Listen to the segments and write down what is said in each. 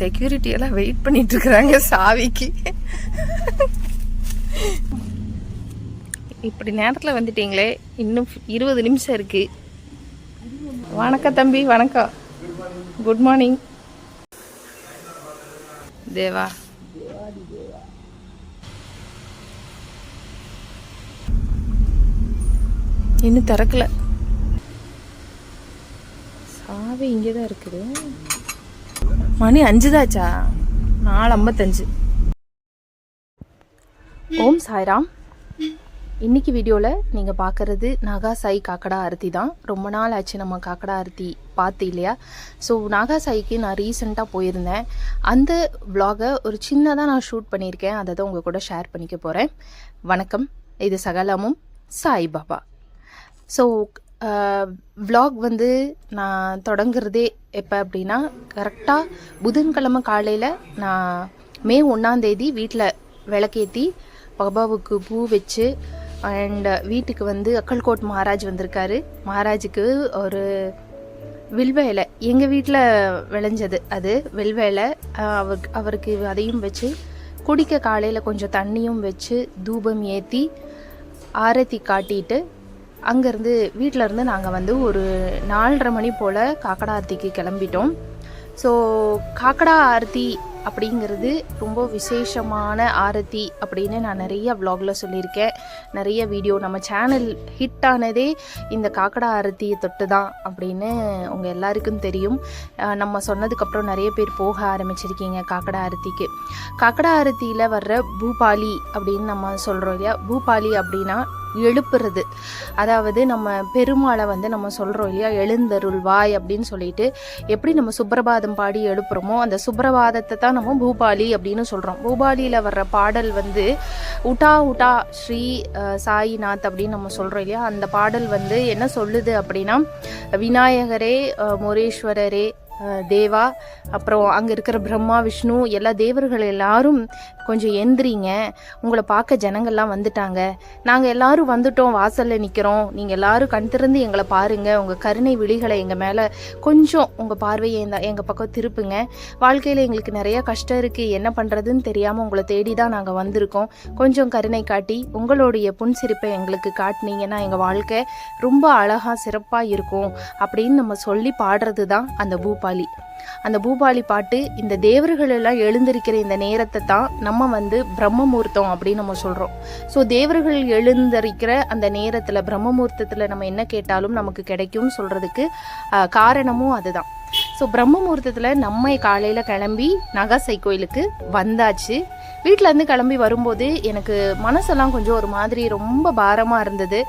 Security எல்லாம் wait பண்ணிட்டு இருக்கிறாங்க சாவிக்கு. இப்படி நேரத்தில் வந்துட்டீங்களே இன்னும் இருபது நிமிஷம் இருக்கு. வணக்கம் தம்பி வணக்கம். Good morning Deva. இன்னும் திறக்கல. சாவி இங்கே தான் இருக்குது. மணி அஞ்சு தாச்சா நாலு ஐம்பத்தஞ்சு. ஓம் சாய்ராம். இன்னைக்கு வீடியோவில் நீங்கள் பார்க்குறது நாகாசாய் காக்கடா அரிசி தான். ரொம்ப நாள் ஆச்சு நம்ம காக்கடா ஆரத்தி பார்த்து இல்லையா? ஸோ நாகாசாய்க்கு நான் ரீசெண்டாக போயிருந்தேன். அந்த விலாகை ஒரு சின்னதாக நான் ஷூட் பண்ணியிருக்கேன். அதை தான் உங்கள் கூட ஷேர் பண்ணிக்க போகிறேன் வணக்கம். இது சகலமும் சாய் பாபா ஸோ vlog வந்து நான் தொடங்குறதே எப்போ அப்படின்னா கரெக்டாக புதன்கிழமை காலையில் நான் மே ஒன்றாந்தேதி வீட்டில் விளக்கேற்றி பாபாவுக்கு பூ வச்சு அண்ட் வீட்டுக்கு வந்து அக்கல்கோட் மகாராஜ் வந்திருக்காரு. மகாராஜுக்கு ஒரு வில்வேலை எங்கள் வீட்டில் விளைஞ்சது அது வில்வேலை அவருக்கு அவருக்கு அதையும் வச்சு குடிக்க காலையில் கொஞ்சம் தண்ணியும் வச்சு தூபம் ஏற்றி ஆரத்தி காட்டிட்டு அங்கேருந்து வீட்டிலருந்து நாங்கள் வந்து ஒரு நாலரை மணி போல் காக்கடா ஆர்த்திக்கு கிளம்பிட்டோம். ஸோ காக்கடா ஆரத்தி அப்படிங்கிறது ரொம்ப விசேஷமான ஆரத்தி அப்படின்னு நான் நிறைய வ்ளாகில் சொல்லியிருக்கேன். நிறைய வீடியோ நம்ம சேனல் ஹிட் ஆனதே இந்த காக்கடா ஆரத்தியை தொட்டு தான் அப்படின்னு உங்கள் எல்லாருக்கும் தெரியும். நம்ம சொன்னதுக்கப்புறம் நிறைய பேர் போக ஆரம்பிச்சிருக்கீங்க காக்கடா ஆரத்திக்கு. காக்கடா ஆரத்தியில் வர்ற பூபாலி அப்படின்னு நம்ம சொல்கிறோம் இல்லையா? பூபாலி அப்படின்னா எழுப்புறது. அதாவது நம்ம பெருமாளை வந்து நம்ம சொல்கிறோம் இல்லையா எழுந்தருள் வாய் அப்படின்னு சொல்லிட்டு எப்படி நம்ம சுப்ரபாதம் பாடி எழுப்புறோமோ அந்த சுப்ரபாதத்தை தான் நம்ம பூபாலி அப்படின்னு சொல்கிறோம் பூபாலியில் வர்ற பாடல் வந்து உட்டா உட்டா ஸ்ரீ சாயிநாத் அப்படின்னு நம்ம சொல்கிறோம் இல்லையா அந்த பாடல் வந்து என்ன சொல்லுது அப்படின்னா விநாயகரே முரேஸ்வரரே தேவா அப்புறம் அங்கே இருக்கிற பிரம்மா விஷ்ணு எல்லா தேவர்கள் எல்லாரும் கொஞ்சம் எந்திரிங்க. உங்களை பார்க்க ஜனங்கள்லாம் வந்துட்டாங்க. நாங்கள் எல்லாரும் வந்துட்டோம் வாசலில் நிற்கிறோம் நீங்கள் எல்லாரும் கண் திறந்து எங்களை பாருங்கள் உங்கள் கருணை விழிகளை எங்கள் மேலே கொஞ்சம் உங்கள் பார்வையை இந்த எங்கள் பக்கம் திருப்புங்க. வாழ்க்கையில் எங்களுக்கு நிறைய கஷ்டம் இருக்குது என்ன பண்ணுறதுன்னு தெரியாமல் உங்களை தேடி தான் நாங்கள் வந்திருக்கோம். கொஞ்சம் கருணை காட்டி உங்களுடைய புன்சிரிப்பை எங்களுக்கு காட்டினீங்கன்னா எங்கள் வாழ்க்கை ரொம்ப அழகாக சிறப்பாக இருக்கும். அப்படின்னு நம்ம சொல்லி பாடுறது தான் அந்த பூபாலி அந்த பூபாலி பாட்டு இந்த தேவர்கள் எல்லாம் எழுந்திருக்கிற இந்த நேரத்தை தான் நம்ம வந்து பிரம்ம முகூர்த்தம் அப்படின்னு நம்ம சொல்கிறோம் ஸோ தேவர்கள் எழுந்திருக்கிற அந்த நேரத்தில் பிரம்ம முகூர்த்தத்தில் நம்ம என்ன கேட்டாலும் நமக்கு கிடைக்கும்னு சொல்கிறதுக்கு காரணமும் அதுதான். ஸோ பிரம்ம முகூர்த்தத்தில் நம்ம காலையில் கிளம்பி நகாசை கோயிலுக்கு வந்தாச்சு. வீட்டிலேருந்து கிளம்பி வரும்போது எனக்கு மனசெல்லாம் கொஞ்சம் ஒரு மாதிரி ரொம்ப பாரமாக இருந்தது.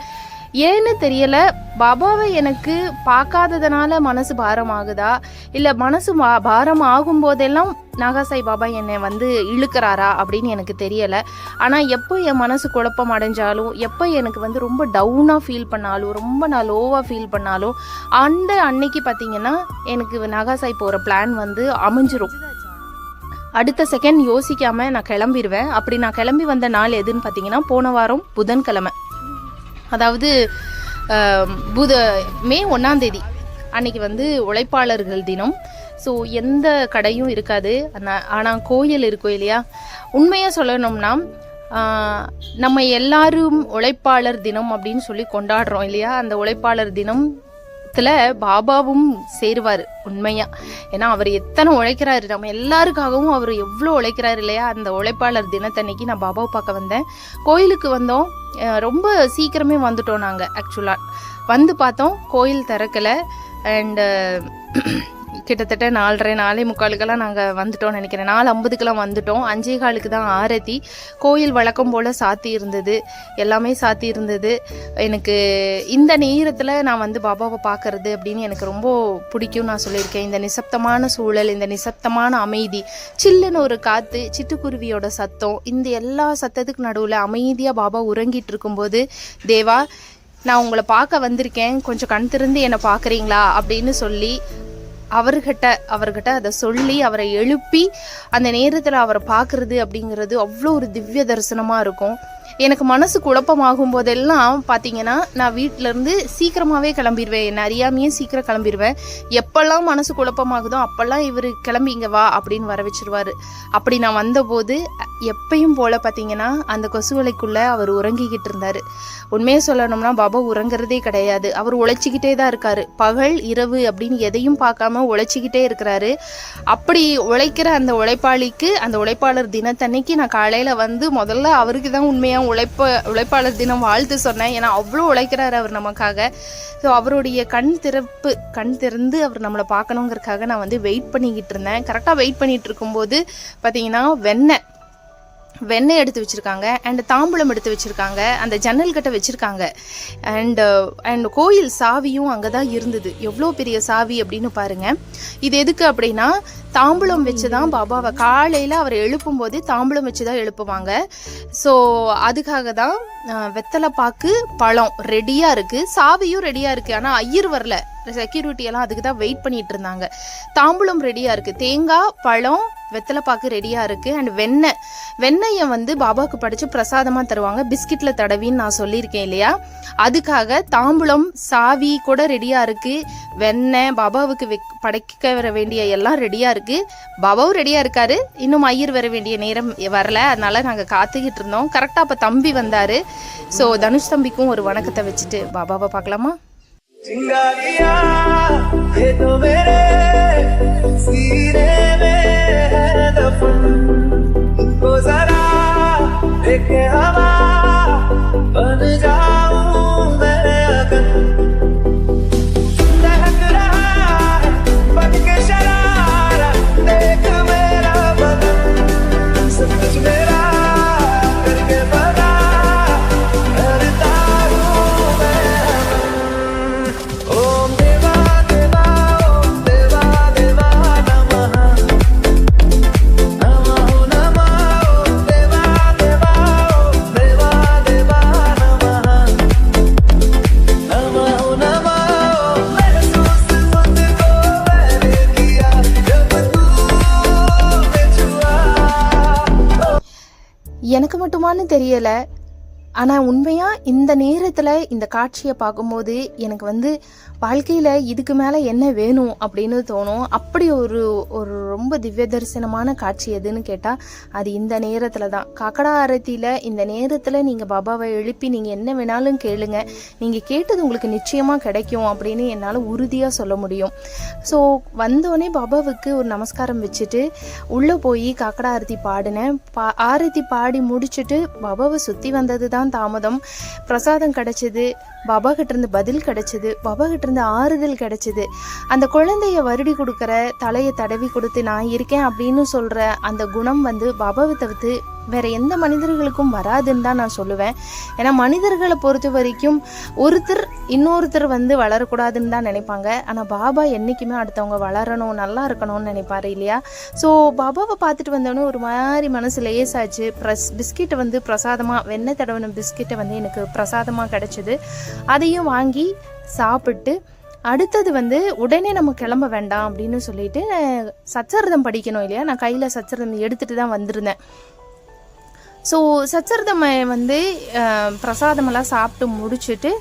ஏன்னு தெரியல. பாபாவை எனக்கு பார்க்காததுனால மனசு பாரமாகுதா? இல்லை மனசு பா- பாரம் ஆகும் போதெல்லாம் நாகாசாய் பாபா என்னை வந்து இழுக்கிறாரா அப்படின்னு எனக்கு தெரியலை. ஆனால் எப்போ என் மனசு குழப்பம் அடைஞ்சாலும் எப்போ எனக்கு வந்து ரொம்ப டவுனாக ஃபீல் பண்ணாலும் ரொம்ப நான் லோவாக ஃபீல் பண்ணாலும் அந்த அன்னைக்கு பார்த்தீங்கன்னா எனக்கு நாகாசாய் போகிற பிளான் வந்து அமைஞ்சிரும். அடுத்த செகண்ட் யோசிக்காம நான் கிளம்பிடுவேன் அப்படி நான் கிளம்பி வந்த நாள் எதுன்னு பார்த்தீங்கன்னா போன வாரம் புதன்கிழமை. அதாவது புத மே ஒன்றாந்தேதி அன்னைக்கு வந்து உழைப்பாளர்கள் தினம். ஸோ எந்த கடையும் இருக்காது. ஆனால் கோயில் இருக்கும் இல்லையா? உண்மையாக சொல்லணும்னா நம்ம எல்லாரும் உழைப்பாளர் தினம் அப்படின்னு சொல்லி கொண்டாடுறோம் இல்லையா? அந்த உழைப்பாளர் தினம் தினத்துல பாபாவும் சேருவார் உண்மையா? ஏன்னா அவர் எத்தனை உழைக்கிறாரு? நம்ம எல்லாருக்காகவும் அவர் எவ்வளோ உழைக்கிறாரு இல்லையா? அந்த உழைப்பாளர் தினத்தன்னைக்கு நான் பாபாவை பார்க்க வந்தேன். கோயிலுக்கு வந்தோம். ரொம்ப சீக்கிரமே வந்துட்டோம் நாங்கள் ஆக்சுவலாக வந்து பார்த்தோம் கோயில் திறக்கலை. அண்டு கிட்டத்தட்ட நாலரை நாலே முக்காலுக்கெல்லாம் நாங்கள் வந்துட்டோம்னு நினைக்கிறேன். நாலு ஐம்பதுக்கெல்லாம் வந்துட்டோம். அஞ்சே காலுக்கு தான் ஆரத்தி. கோயில் வழக்கம் போல் சாத்தி இருந்தது. எல்லாமே சாத்தி இருந்தது. எனக்கு இந்த நேரத்தில் நான் வந்து பாபாவை பார்க்கறது அப்படின்னு எனக்கு ரொம்ப பிடிக்கும் நான் சொல்லியிருக்கேன். இந்த நிசப்தமான சூழல் இந்த நிசப்தமான அமைதி சில்லுன்னு ஒரு காற்று சிட்டுக்குருவியோட சத்தம் இந்த எல்லா சத்தத்துக்கு நடுவில் அமைதியாக பாபா உறங்கிட்டு இருக்கும்போது தேவா நான் உங்களை பார்க்க வந்திருக்கேன். கொஞ்சம் கண் திறந்து என்னை பார்க்குறீங்களா? அப்படின்னு சொல்லி அவர்கிட்ட அவர்கிட்ட அதை சொல்லி அவரை எழுப்பி அந்த நேரத்தில் அவரை பார்க்குறது அப்படிங்கிறது அவ்வளோ ஒரு திவ்ய தரிசனமாக இருக்கும். எனக்கு மனசு குழப்பமாகும் போதெல்லாம் பார்த்தீங்கன்னா நான் வீட்டிலேருந்து சீக்கிரமாகவே கிளம்பிடுவேன் என்ன அறியாமையே சீக்கிரம் கிளம்பிடுவேன் எப்பெல்லாம் மனசு குழப்பமாகுதோ அப்போல்லாம் இவர் கிளம்பி இங்கே வா அப்படின்னு வர வச்சிருவார். அப்படி நான் வந்தபோது எப்பயும் போல் பார்த்தீங்கன்னா அந்த கொசுவலைக்குள்ளே அவர் உறங்கிக்கிட்டு இருந்தார். உண்மையை சொல்லணும்னா பாபா உறங்குறதே கிடையாது. அவர் உழைச்சிக்கிட்டே தான் இருக்கார். பகல் இரவு அப்படின்னு எதையும் பார்க்காம உழைச்சிக்கிட்டே இருக்கிறாரு. அப்படி உழைக்கிற அந்த உழைப்பாளிக்கு அந்த உழைப்பாளர் தினத்தன்னைக்கு நான் காலையில் வந்து முதல்ல அவருக்கு தான் உண்மையாக உழைப்ப உழைப்பாளர் தினம் வாழ்த்து சொன்னேன். ஏன்னா அவ்வளோ உழைக்கிறாரு அவர் நமக்காக. ஸோ அவருடைய கண் திறப்பு கண் திறந்து அவர் நம்மளை பார்க்கணுங்கிறதுக்காக நான் வந்து வெயிட் பண்ணிக்கிட்டு இருந்தேன். கரெக்டாக வெயிட் பண்ணிகிட்டு இருக்கும்போது பார்த்தீங்கன்னா வெண்ணெய். வெண்ணெய் எடுத்து வச்சுருக்காங்க அண்ட் தாம்பூலம் எடுத்து வச்சுருக்காங்க அந்த ஜன்னல் கட்டை வச்சுருக்காங்க. அண்டு அண்ட் uh, கோயில் சாவியும் அங்கே தான் இருந்தது. எவ்வளோ பெரிய சாவி அப்படின்னு பாருங்க. இது எதுக்கு அப்படின்னா தாம்பூலம் வச்சு தான் பாபாவை காலையில் அவர் எழுப்பும்போது தாம்பூலம் வச்சு தான் எழுப்புவாங்க. ஸோ அதுக்காக தான் வெத்தலை பாக்கு பழம் ரெடியாக இருக்குது சாவியும் ரெடியாக இருக்குது ஆனால் ஐயர் வரல. செக்யூரிட்டி எல்லாம் அதுக்கு தான் வெயிட் பண்ணிட்டு இருந்தாங்க. தாம்பூலம் ரெடியாக இருக்குது தேங்காய் பழம் வெத்தலைப்பாக்கு ரெடியாக இருக்குது அண்ட் வெண்ணெய். வெண்ணெயை வந்து பாபாவுக்கு படித்து பிரசாதமாக தருவாங்க. பிஸ்கெட்டில் தடவின்னு நான் சொல்லியிருக்கேன் இல்லையா? அதுக்காக தாம்பூலம் சாவி கூட ரெடியாக இருக்குது வெண்ணெய் பாபாவுக்கு வெக் படைக்க வர வேண்டிய எல்லாம் ரெடியாக இருக்குது பாபாவும் ரெடியாக இருக்காரு. இன்னும் ஐயர் வர வேண்டிய நேரம் வரல. அதனால நாங்கள் காத்துக்கிட்டு இருந்தோம். கரெக்டாக அப்போ தம்பி வந்தார். ஸோ தனுஷ் தம்பிக்கும் ஒரு வணக்கத்தை வச்சுட்டு பாபாவை பார்க்கலாமா? चिंगारिया ये तो मेरे सीने में दफन। इनको जरा देखे हवा என்னன்னு தெரியல. ஆனால் உண்மையாக இந்த நேரத்தில் இந்த காட்சியை பார்க்கும்போது எனக்கு வந்து வாழ்க்கையில் இதுக்கு மேலே என்ன வேணும் அப்படின்னு தோணும். அப்படி ஒரு ஒரு ரொம்ப திவ்ய தரிசனமான காட்சி எதுன்னு கேட்டால் அது இந்த நேரத்தில் தான். காக்கடா ஆரத்தியில் இந்த நேரத்தில் நீங்கள் பாபாவை எழுப்பி நீங்கள் என்ன வேணாலும் கேளுங்க. நீங்கள் கேட்டது உங்களுக்கு நிச்சயமாக கிடைக்கும் அப்படின்னு என்னால் உறுதியாக சொல்ல முடியும். ஸோ வந்தோடனே பாபாவுக்கு ஒரு நமஸ்காரம் வச்சுட்டு உள்ளே போய் காக்கடா ஆரத்தி பாடினேன். பா ஆரத்தி பாடி முடிச்சுட்டு பாபாவை சுற்றி வந்தது தான் தாமதம். பிரசாதம் கிடச்சிது. பாபா கிட்டேருந்து பதில் கிடச்சிது பாபா கிட்டேருந்து ஆறுதல் கிடச்சிது. அந்த குழந்தைய வருடி கொடுக்குற தலையை தடவி கொடுத்து நான் இருக்கேன் அப்படின்னு சொல்கிற அந்த குணம் வந்து பாபாவை தவிர்த்து வேற எந்த மனிதர்களுக்கும் வராதுன்னு தான் நான் சொல்லுவேன். ஏன்னா மனிதர்களை பொறுத்த வரைக்கும் ஒருத்தர் இன்னொருத்தர் வந்து வளரக்கூடாதுன்னு தான் நினைப்பாங்க. ஆனால் பாபா என்றைக்குமே அடுத்தவங்க வளரணும் நல்லா இருக்கணும்னு நினைப்பாரு இல்லையா? ஸோ பாபாவை பார்த்துட்டு வந்தோடனே ஒரு மாதிரி மனசு லேசாச்சு ப்ரஸ் பிஸ்கெட்டை வந்து பிரசாதமாக வெண்ணெய் தடவின பிஸ்கெட்டை வந்து எனக்கு பிரசாதமாக கிடச்சிது. அதையும் வாங்கி சாப்பிட்டு அடுத்தது வந்து உடனே நம்ம கிளம்ப வேண்டாம் அப்படின்னு சொல்லிட்டு சச்சரிதம் படிக்கணும் இல்லையா? நான் கையில் சச்சரிதம் எடுத்துட்டு தான் வந்திருந்தேன். ஸோ சச்சரிதம் வந்து பிரசாதமெல்லாம் சாப்பிட்டு முடிச்சுட்டு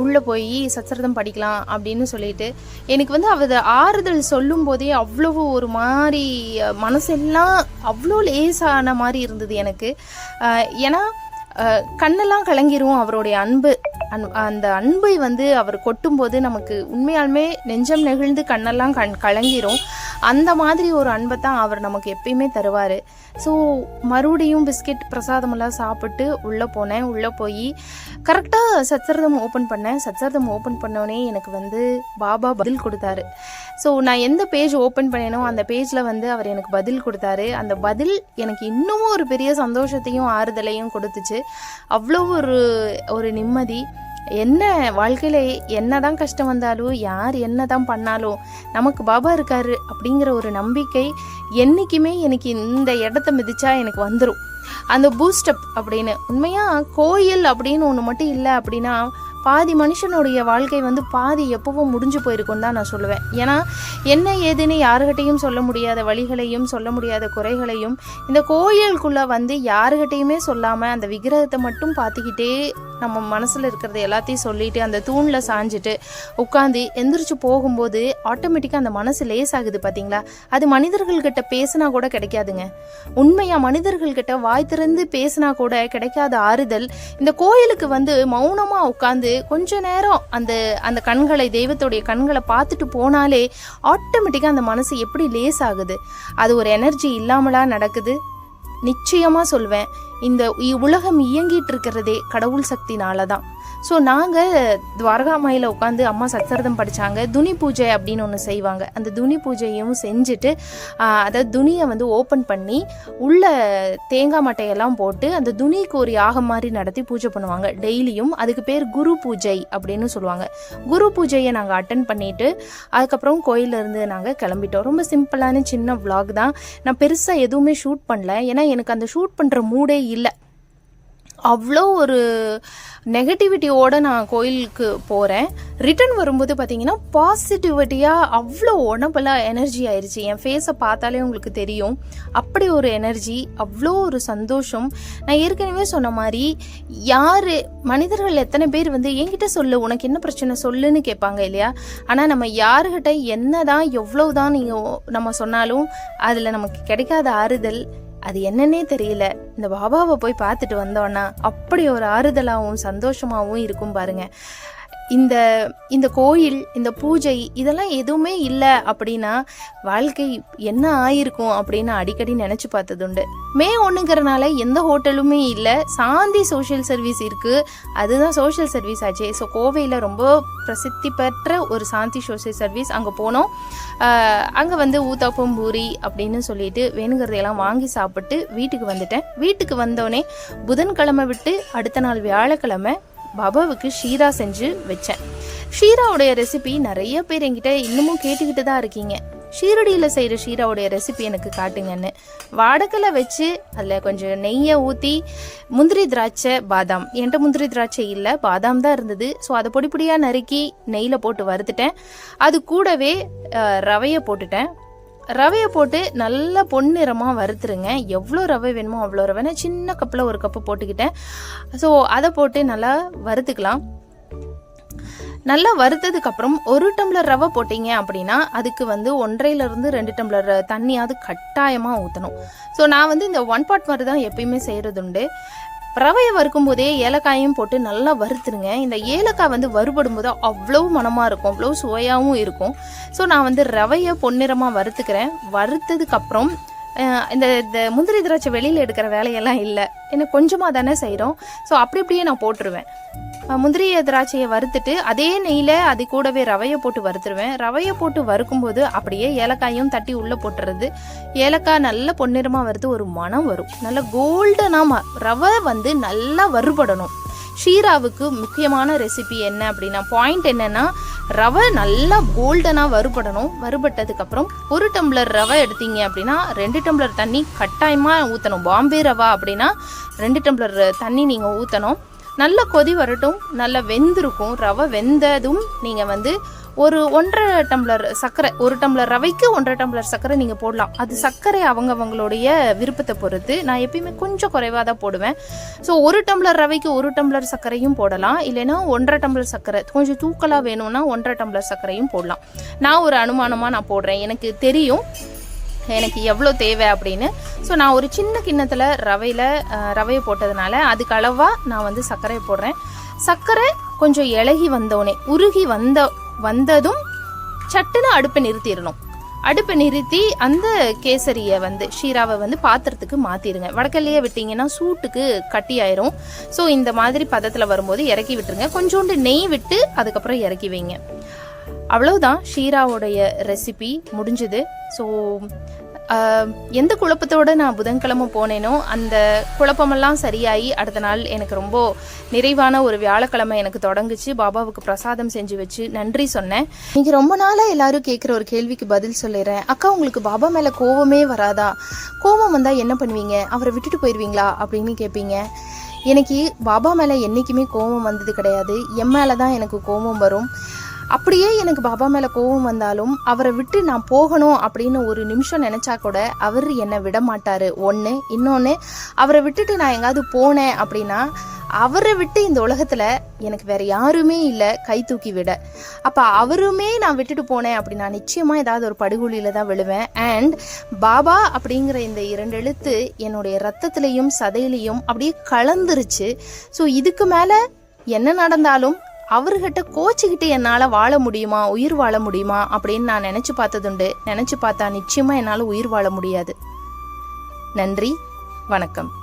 உள்ளே போய் சச்சரிதம் படிக்கலாம் அப்படின்னு சொல்லிட்டு எனக்கு வந்து அவர் ஆறுதல் சொல்லும் போதே அவ்வளவு ஒரு மாதிரி மனசெல்லாம் அவ்வளோ லேசான மாதிரி இருந்தது எனக்கு. ஏன்னா கண்ணெல்லாம் கலங்கிரும் அவருடைய அன்பு. அன் அந்த அன்பை வந்து அவர் கொட்டும்போது நமக்கு உண்மையாலுமே நெஞ்சம் நெகிழ்ந்து கண்ணெல்லாம் கண் கலங்கிரும். அந்த மாதிரி ஒரு அன்பை தான் அவர் நமக்கு எப்பயுமே தருவார். ஸோ மறுபடியும் பிஸ்கெட் பிரசாதமெல்லாம் சாப்பிட்டு உள்ளே போனேன். உள்ளே போய் கரெக்டாக சச்சரதம் ஓப்பன் பண்ணேன். சச்சரதம் ஓப்பன் பண்ணோடனே எனக்கு வந்து பாபா பதில் கொடுத்தாரு. ஸோ நான் எந்த பேஜ் ஓப்பன் பண்ணேனோ அந்த பேஜில் வந்து அவர் எனக்கு பதில் கொடுத்தாரு. அந்த பதில் எனக்கு இன்னமும் ஒரு பெரிய சந்தோஷத்தையும் ஆறுதலையும் கொடுத்துச்சு. அவ்வளோ ஒரு ஒரு நிம்மதி. என்ன வாழ்க்கையில் என்னதான் கஷ்டம் வந்தாலும் யார் என்ன தான் பண்ணாலும் நமக்கு பாபா இருக்காரு அப்படிங்கிற ஒரு நம்பிக்கை என்றைக்குமே எனக்கு இந்த இடத்த மிதிச்சா எனக்கு வந்துடும் அந்த பூஸ்டப் அப்படின்னு உண்மையாக கோயில் அப்படின்னு ஒன்று மட்டும் இல்லை அப்படின்னா பாதி மனுஷனுடைய வாழ்க்கை வந்து பாதி எப்பவும் முடிஞ்சு போயிருக்குன்னு தான் நான் சொல்லுவேன். ஏன்னா என்ன ஏதுன்னு யாருக்கிட்டையும் சொல்ல முடியாத வழிகளையும் சொல்ல முடியாத குறைகளையும் இந்த கோயிலுக்குள்ளே வந்து யாருக்கிட்டையுமே சொல்லாமல் அந்த விக்கிரகத்தை மட்டும் பார்த்துக்கிட்டே நம்ம மனசில் இருக்கிறது எல்லாத்தையும் சொல்லிட்டு அந்த தூணில் சாஞ்சிட்டு உட்காந்து எந்திரிச்சு போகும்போது ஆட்டோமேட்டிக்காக அந்த மனசு ஆகுது பார்த்தீங்களா அது மனிதர்கள்கிட்ட பேசினா கூட கிடைக்காதுங்க. உண்மையாக மனிதர்கள்கிட்ட வாய் திறந்து பேசினா கூட கிடைக்காத ஆறுதல் இந்த கோயிலுக்கு வந்து மௌனமாக உட்காந்து கொஞ்ச நேரம் அந்த அந்த கண்களை தெய்வத்துடைய கண்களை பார்த்துட்டு போனாலே ஆட்டோமேட்டிக்காக அந்த மனசு எப்படி லேஸ் ஆகுது? அது ஒரு எனர்ஜி இல்லாமலாம் நடக்குது? நிச்சயமாக சொல்வேன். இந்த இ- உலகம் இயங்கிட்டு இருக்கிறதே கடவுள் சக்தினால தான் ஸோ நாங்கள் துவாரகா மாயில் உட்காந்து அம்மா சத்சரதம் படித்தாங்க துணி பூஜை அப்படின்னு ஒன்று செய்வாங்க. அந்த துணி பூஜையும் செஞ்சுட்டு அதை அதாவது துணியை வந்து ஓப்பன் பண்ணி உள்ள தேங்காய் மட்டையெல்லாம் போட்டு அந்த துணிக்கு ஒரு யாகம் மாதிரி நடத்தி பூஜை பண்ணுவாங்க. டெய்லியும் அதுக்கு பேர் குரு பூஜை அப்படின்னு சொல்லுவாங்க. குரு பூஜையை நாங்கள் அட்டன் பண்ணிட்டு அதுக்கப்புறம் கோயிலிருந்து நாங்கள் கிளம்பிட்டோம். ரொம்ப சிம்பிளான சின்ன vlog தான். நான் பெருசாக எதுவுமே ஷூட் பண்ணல. ஏன்னா எனக்கு அந்த ஷூட் பண்ணுற மூடே இல்லை. அவ்வளோ ஒரு நெகட்டிவிட்டியோடு நான் கோயிலுக்கு போகிறேன் ரிட்டர்ன் வரும்போது பார்த்தீங்கன்னா பாசிட்டிவிட்டியாக அவ்வளோ உடம்பெல்லாம் எனர்ஜி ஆயிடுச்சு என் ஃபேஸை பார்த்தாலே உங்களுக்கு தெரியும். அப்படி ஒரு எனர்ஜி அவ்வளோ ஒரு சந்தோஷம். நான் ஏற்கனவே சொன்ன மாதிரி யார் மனிதர்கள் எத்தனை பேர் வந்து என்கிட்ட சொல்லு உனக்கு என்ன பிரச்சனை சொல்லுன்னு கேட்பாங்க இல்லையா? ஆனால் நம்ம யாருக்கிட்ட என்ன தான் எவ்வளோ தான் நீங்கள் நம்ம சொன்னாலும் அதில் நமக்கு கிடைக்காத ஆறுதல் அது என்னன்னே தெரியல. இந்த பாபாவை போய் பார்த்துட்டு வந்தோன்னா அப்படி ஒரு ஆறுதலாகவும் சந்தோஷமாகவும் இருக்கும் பாருங்க. இந்த இந்த கோயில் இந்த பூஜை இதெல்லாம் எதுவுமே இல்லை அப்படின்னா வாழ்க்கை என்ன ஆயிருக்கும் அப்படின்னு அடிக்கடி நினச்சி பார்த்ததுண்டு மே ஒன்றுங்கிறனால எந்த ஹோட்டலுமே இல்லை. சாந்தி சோஷியல் சர்வீஸ் இருக்குது அதுதான் சோஷியல் சர்வீஸ் ஆச்சு. ஸோ கோவையில் ரொம்ப பிரசித்தி பெற்ற ஒரு சாந்தி சோஷியல் சர்வீஸ் அங்கே போனோம். அங்கே வந்து ஊத்தாப்பம் பூரி அப்படின்னு சொல்லிட்டு வேணுங்கிறதையெல்லாம் வாங்கி சாப்பிட்டு வீட்டுக்கு வந்துட்டேன். வீட்டுக்கு வந்தோடனே புதன்கிழமை விட்டு அடுத்த நாள் வியாழக்கிழமை பாபாவுக்கு ஷீரா செஞ்சு வச்சேன். ஷீராவுடைய ரெசிபி நிறைய பேர் என்கிட்ட இன்னமும் கேட்டுக்கிட்டு தான் இருக்கீங்க. ஷீரடியில் செய்கிற ஷீராவுடைய ரெசிபி எனக்கு காட்டுங்கன்னு. வாடகையில் வச்சு அதில் கொஞ்சம் நெய்யை ஊற்றி முந்திரி திராட்சை பாதாம். என்கிட்ட முந்திரி திராட்சை இல்லை பாதாம் தான் இருந்தது. ஸோ அதை பொடி பொடியாக நறுக்கி நெய்யில் போட்டு வறுத்துட்டேன். அது கூடவே ரவையை போட்டுட்டேன். ரவையை போட்டு நல்லா பொன்னிறமாக வறுத்துருங்க. எவ்வளோ ரவை வேணுமோ அவ்வளோ ரவை. நான் சின்ன கப்பில் ஒரு கப்பு போட்டுக்கிட்டேன். ஸோ அதை போட்டு நல்லா வறுத்துக்கலாம். நல்லா வறுத்ததுக்கப்புறம் ஒரு டம்ளர் ரவை போட்டீங்க அப்படின்னா அதுக்கு வந்து ஒன்றையிலேருந்து ரெண்டு டம்ளர் தண்ணியாவது கட்டாயமாக ஊற்றணும் ஸோ நான் வந்து இந்த ஒன் பாட் மாதிரி தான் எப்பயுமே செய்கிறது உண்டு ரவையை வறுக்கும் போதே ஏலக்காயும் போட்டு நல்லா வறுத்துருங்க. இந்த ஏலக்காய் வந்து வறுபடும் போது அவ்வளோ மணமாக இருக்கும் அவ்வளோ சுவையாகவும் இருக்கும். ஸோ நான் வந்து ரவையை பொன்னிறமாக வறுத்துக்கிறேன். வறுத்ததுக்கப்புறம் இந்த இந்த முந்திரி திராட்சை வெளியில் எடுக்கிற வேலையெல்லாம் இல்லை. ஏன்னா கொஞ்சமாக தானே செய்கிறோம் ஸோ அப்படி அப்படியே நான் போட்டுருவேன். அஹ், முந்திரி திராட்சையை வறுத்துட்டு அதே நெய்யில் அது கூடவே ரவையை போட்டு வறுத்துருவேன். ரவையை போட்டு வறுக்கும்போது அப்படியே ஏலக்காயும் தட்டி உள்ளே போட்டுறது. ஏலக்காய் நல்ல பொன்னிறமாக வறுத்து ஒரு மணம் வரும். நல்ல கோல்டனாக ரவை வந்து நல்லா வறுபடணும். ஷீராவுக்கு முக்கியமான ரெசிபி என்ன அப்படின்னா பாயிண்ட் என்னன்னா ரவை நல்லா கோல்டனாக வறுபடணும். வறுபட்டதுக்கப்புறம் ஒரு டம்ளர் ரவை எடுத்தீங்க அப்படின்னா ரெண்டு டம்ளர் தண்ணி கட்டாயமாக ஊற்றணும் பாம்பே ரவா அப்படின்னா ரெண்டு டம்ளர் தண்ணி நீங்கள் ஊற்றணும் நல்ல கொதி வரட்டும் நல்லா வெந்திருக்கும். ரவை வெந்ததும் நீங்கள் வந்து ஒரு ஒன்றரை டம்ளர் சர்க்கரை ஒரு டம்ளர் ரவைக்கு ஒன்றரை டம்ளர் சர்க்கரை நீங்கள் போடலாம். அது சர்க்கரை அவங்க அவங்களுடைய விருப்பத்தை பொறுத்து நான் எப்பயுமே கொஞ்சம் குறைவாக தான் போடுவேன். ஸோ ஒரு டம்ளர் ரவைக்கு ஒரு டம்ளர் சர்க்கரையும் போடலாம். இல்லைன்னா ஒன்றரை டம்ளர் சர்க்கரை கொஞ்சம் தூக்கலாக வேணும்னா ஒன்றரை டம்ளர் சர்க்கரையும் போடலாம். நான் ஒரு அனுமானமாக நான் போடுறேன். எனக்கு தெரியும் எனக்கு எவ்வளோ தேவை அப்படின்னு. ஸோ நான் ஒரு சின்ன கிண்ணத்தில் ரவையில் ரவையை போட்டதுனால அதுக்கு அளவாக நான் வந்து சர்க்கரையை போடுறேன். சர்க்கரை கொஞ்சம் இலகி வந்தோடனே உருகி வந்த வந்ததும் சட்டுன்னு அடுப்பை நிறுத்திடணும். அடுப்பை நிறுத்தி அந்த கேசரியை வந்து ஷீராவை வந்து பாத்திரத்துக்கு மாற்றிடுங்க வடக்கல்லையே விட்டிங்கன்னா சூட்டுக்கு கட்டி ஆயிரும். ஸோ இந்த மாதிரி பதத்தில் வரும்போது இறக்கி விட்டுருங்க. கொஞ்சோண்டு நெய் விட்டு அதுக்கப்புறம் இறக்கி வைங்க. அவ்வளவுதான் ஷீராவுடைய ரெசிபி முடிஞ்சுது. ஸோ எந்த குழப்பத்தோடு நான் புதன்கிழமை போனேனோ அந்த குழப்பமெல்லாம் சரியாகி அடுத்த நாள் எனக்கு ரொம்ப நிறைவான ஒரு வியாழக்கிழமை எனக்கு தொடங்குச்சு. பாபாவுக்கு பிரசாதம் செஞ்சு வச்சு நன்றி சொன்னேன். நீங்கள் ரொம்ப நாளாக எல்லாரும் கேட்குற ஒரு கேள்விக்கு பதில் சொல்லிடுறேன் அக்கா உங்களுக்கு பாபா மேலே கோவமே வராதா? கோவம் வந்தால் என்ன பண்ணுவீங்க? அவரை விட்டுட்டு போயிடுவீங்களா அப்படின்னு கேட்பீங்க எனக்கு பாபா மேலே என்றைக்குமே கோபம் வந்தது கிடையாது. என் மேலே தான் எனக்கு கோபம் வரும். அப்படியே எனக்கு பாபா மேலே கோபம் வந்தாலும் அவரை விட்டு நான் போகணும் அப்படின்னு ஒரு நிமிஷம் நினச்சா கூட அவர் என்னை விட மாட்டார். ஒன்று இன்னொன்று அவரை விட்டுட்டு நான் எங்காவது போனேன் அப்படின்னா அவரை விட்டு இந்த உலகத்தில் எனக்கு வேற யாருமே இல்லை கை தூக்கி விட. அப்போ அவருமே நான் விட்டுட்டு போனேன் அப்படின்னா நிச்சயமாக ஏதாவது ஒரு படுகொலியில் தான் விழுவேன். அண்ட் பாபா அப்படிங்கிற இந்த இரண்டு எழுத்து என்னுடைய ரத்தத்திலையும் சதையிலையும் அப்படியே கலந்துருச்சு. ஸோ இதுக்கு மேலே என்ன நடந்தாலும் அவர்கிட்ட கோச்சிக்கிட்டு என்னால் வாழ முடியுமா? உயிர் வாழ முடியுமா? அப்படின்னு நான் நினச்சி பார்த்ததுண்டு. நினச்சி பார்த்தா நிச்சயமாக என்னால் உயிர் வாழ முடியாது. நன்றி. வணக்கம்.